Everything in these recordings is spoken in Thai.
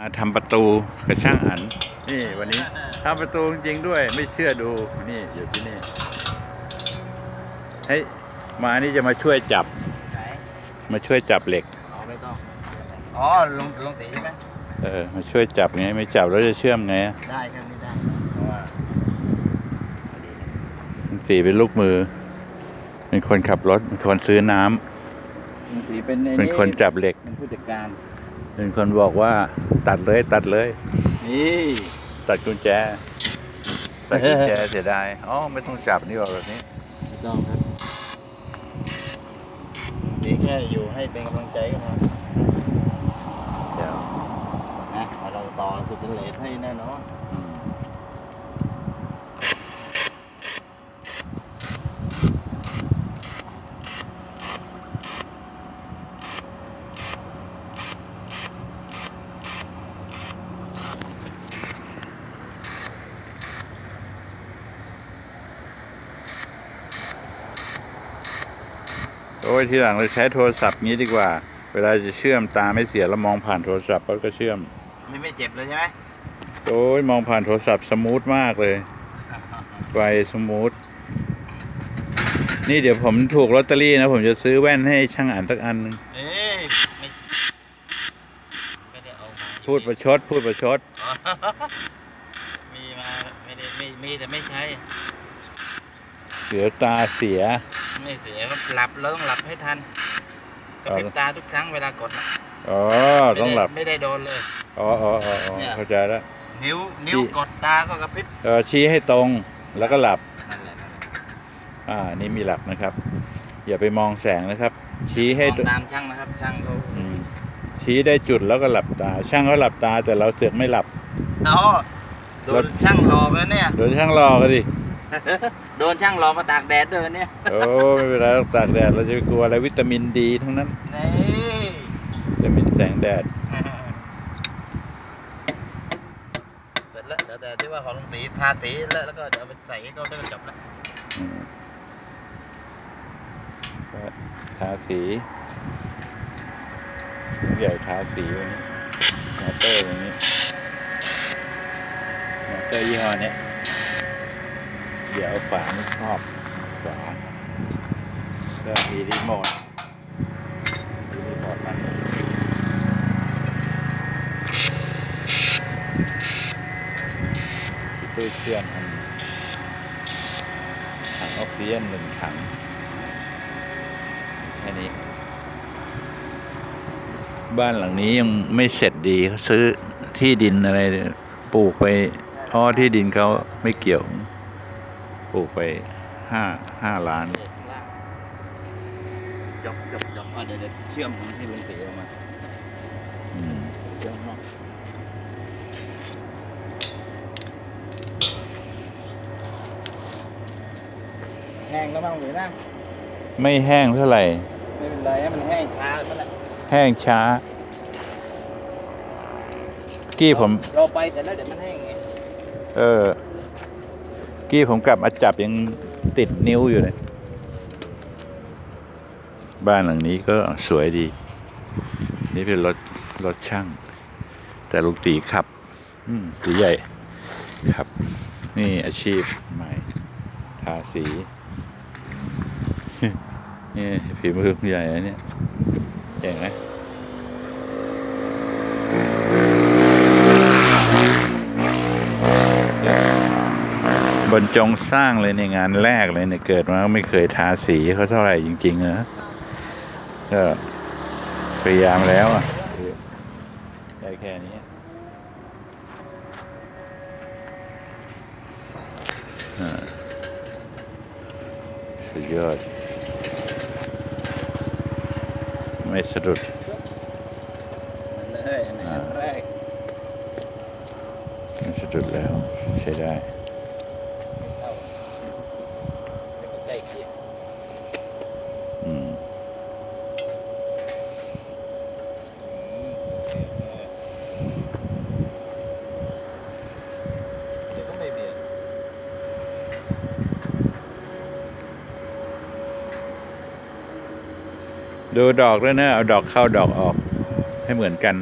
มาทำประตูกับช่างอันนี่วันนี้ทำประตูจริงๆด้วย ไม่เชื่อดูนี่อยู่ที่นี่เฮ้ยมานี่จะมาช่วยจับไหนมาช่วยจับเหล็กอ๋อไม่ต้องอ๋อลงลงตีใช่ไหมเออมาช่วยจับไงไม่จับแล้วจะเชื่อมไงได้ครับไม่ได้เพราะว่าตีเป็นลูกมือ เป็นคนขับรถเป็นคนซื้อน้ำลงตีเป็นไอ้เป็นคนจับเหล็กเป็นผู้จัดการ เป็นคนบอกว่าตัดเลยตัดเลย นี่ตัดกุญแจตัดกุญแจเสียดายอ๋อไม่ต้องจับนี่หรอกแบบนี้ไม่ต้องครับตีแค่อยู่ให้เป็นกำลังใจก็พอเดี๋ยวนะเราต่อสุดเลสให้แน่นอน โอ้ยทีหลังเราใช้โทรศัพท์งี้ดีกว่า เวลาจะเชื่อมตาไม่เสียแล้วมองผ่านโทรศัพท์ก็เชื่อมนี่ไม่เจ็บเลยใช่ไหมโอ้ยมองผ่านโทรศัพท์สมูทมากเลยไวสมูทนี่เดี๋ยวผมถูกลอตเตอรี่นะผมจะซื้อแว่นให้ช่างอ่านสักอันหนึงเอ้ยไม่ไม่ได้เอามาพูดประชด พูดประชดอ๋อมีมาไม่ได้ไม่มีแต่ไม่ใช้ เสือตาเสีย ไม่เสียก็หลับเราต้องหลับให้ทันกระพริบตาทุกครั้งเวลากดน่ะอ๋อต้องหลับ ไม่ได้ไม่ได้โดนเลย อ๋ออ๋ออ๋ออ๋อเนี่ยเข้าใจแล้ว นิ้วนิ้วที่กดตาก็กระพริบเออชี้ให้ตรงแล้วก็หลับ นั่นแหละนั่นแหละอ่า นี่มีหลักนะครับ อย่าไปมองแสงนะครับ ชี้ให้มตองตามช่างนะครับช่างเขาอืมชี้ได้จุดแล้วก็หลับตา ช่างเขาหลับตาแต่เราเสือกไม่หลับ อ๋อโดนช่างหลอกแล้วเนี่ย โดนช่างรอก็ดิ โดนช่างหลอกมาตากแดดด้วยวันเนี่ยโอ้ไม่เป็นไรหรอกตากแดดเราจะไปกลัวอะไรวิตามินดีทั้งนั้นนี่วิตามินแสงแดดเสร็จแล้วเดี๋ยวแต่ที่ว่าของลุงตีทาสีแล้วแล้วก็เดี๋ยวเอาไปใส่ให้เขาได้จบแล้วอืมก็ทาสีใหญ่ทาสีวันนี้มอเตอร์อย่างนี้มอเตอร์ยี่ห้อเนี้ย เดี๋ยวฝาไม่ชอบฝาก็มีรีโมทมีรีโมทมันตู้เชื่อมอันถังออกซิเจนหนึ่งถังแค่นี้ บ้านหลังนี้ยังไม่เสร็จดีเขาซื้อที่ดินอะไรปลูกไปท่อที่ดินเขาไม่เกี่ยว ปลูกไปห้าห้าล้านเด็ดข้างล่างจบจบจบอะเดี๋ยวเดี๋ยวเชื่อมให้ลุงตีออกมาอืมเชื่อมนอกแห้งแล้วมั้งหรือนะไม่แห้งเท่าไหร่ ไม่เป็นไรให้มันแห้งช้าไปแล้วแห้งช้า กี้ผม เราไปแต่แล้วเดี๋ยวมันแห้งไง เออ กี้ผมกลับมาจับยังติดนิ้วอยู่เลย บ้านหลังนี้ก็สวยดี นี่เป็นรถรถช่าง แต่ลุงตีขับอืมตีใหญ่ครับ นี่อาชีพใหม่ทาสี นี่ฝีมือผู้ใหญ่นะเนี่ยเก่งไหม บรรจงสร้างเลยในงานแรกเลยเนี่ยเกิดมาก็ไม่เคยทาสีเขาเท่าไหร่จริง ๆ นะก็พยายามแล้วอะได้แค่นี้อ่าสุดยอด ไม่สะดุดมันเลยอันไหนอันแรกไม่สะดุดแล้ว ใช้ได้ ดูดอกด้วยนะ เอาดอกเข้าดอกออกให้เหมือนกัน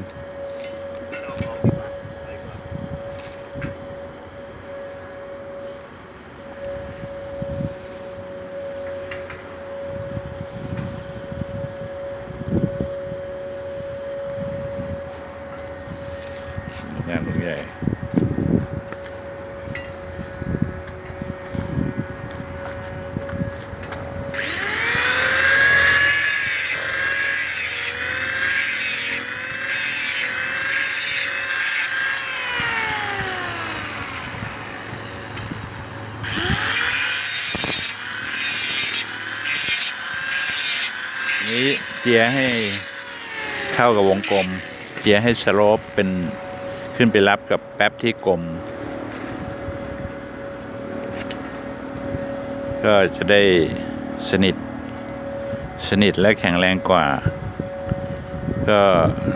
เจียให้เข้ากับวงกลม เจียให้สโลปเป็นขึ้นไปรับกับแป๊บที่กลม ก็จะได้สนิทสนิทและแข็งแรงกว่า ก็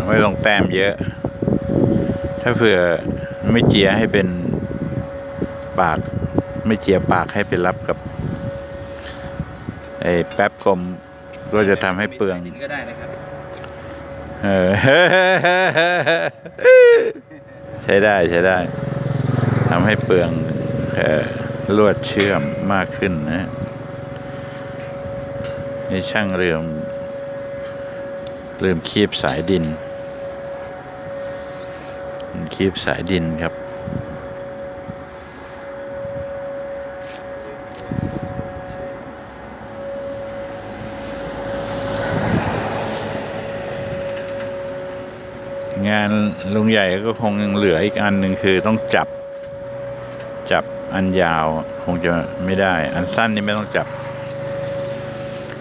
ไม่ต้องแต้มเยอะ ถ้าเผื่อไม่เจียให้เป็นปาก ไม่เจียปากให้ไปรับกับไอ้แป๊บกลม ก็จะทำให้เปลือง ดินก็ได้นะครับเออ ใช้ได้ใช้ได้ทำให้เปลืองเอ่อลวดเชื่อมมากขึ้นนะนี่ช่างเรือมลืมคีบสายดิน คีบสายดินครับ งาน ลุงใหญ่ก็คงยังเหลืออีกอันหนึ่งคือต้องจับ จับอันยาว คงจะไม่ได้ อันสั้นนี่ไม่ต้องจับ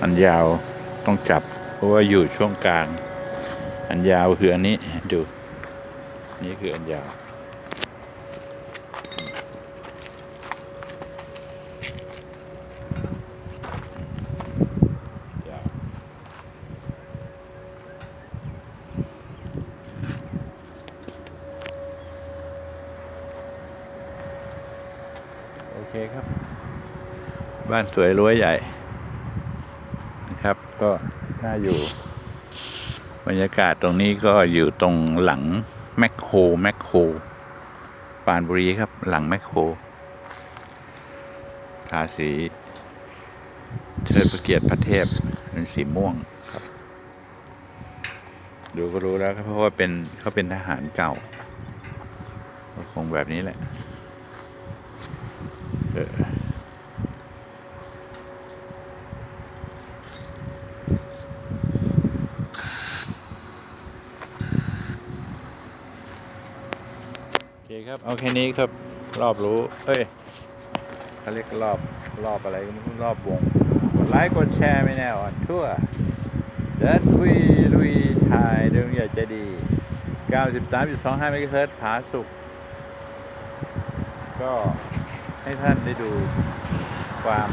อันยาวต้องจับ เพราะว่าอยู่ช่วงกลาง อันยาวคืออันนี้ดู นี่คืออันยาว ยาว โอเคครับ บ้านสวยรั้วใหญ่ นะครับ ก็น่าอยู่ บรรยากาศตรงนี้ก็อยู่ตรงหลังแมคโครแมคโครปานบุรีครับ หลังแมคโครทาสีเชิดพระเกียรติพระเทพเป็นสีม่วงครับ ดูก็รู้แล้วครับเพราะว่าเป็นเขาเป็นทหารเก่าก็คงแบบนี้แหละ เออ ครับ เอาแค่นี้ครับ รอบรู้ เอ้ยเขาเรียกรอบรอบอะไรก็ไม่รู้รอบวง กดไลค์กดแชร์ไม่แน่อ่อนทั่วเดินคุยลุยถ่ายเรื่องใหญ่ใจดี 93.25เมกะเฮิรตผาสุก ก็ให้ท่านได้ดูความ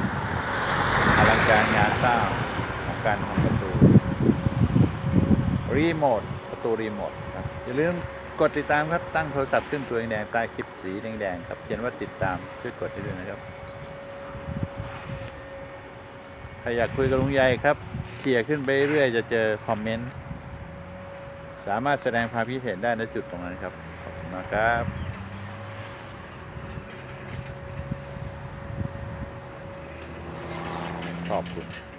อลังการงานสร้างของการทำประตู รีโมท ประตูรีโมทครับอย่าลืม กดติดตามครับตั้งโทรศัพท์ขึ้นตัวแดงๆใต้คลิปสีแดงๆครับเขียนว่าติดตามช่วยกดให้ด้วยนะครับใครอยากคุยกับลุงใหญ่ครับเขี่ยขึ้นไปเรื่อยจะเจอคอมเมนต์สามารถแสดงความคิดเห็นได้ในจุดตรงนั้นครับขอบคุณมากครับขอบคุณ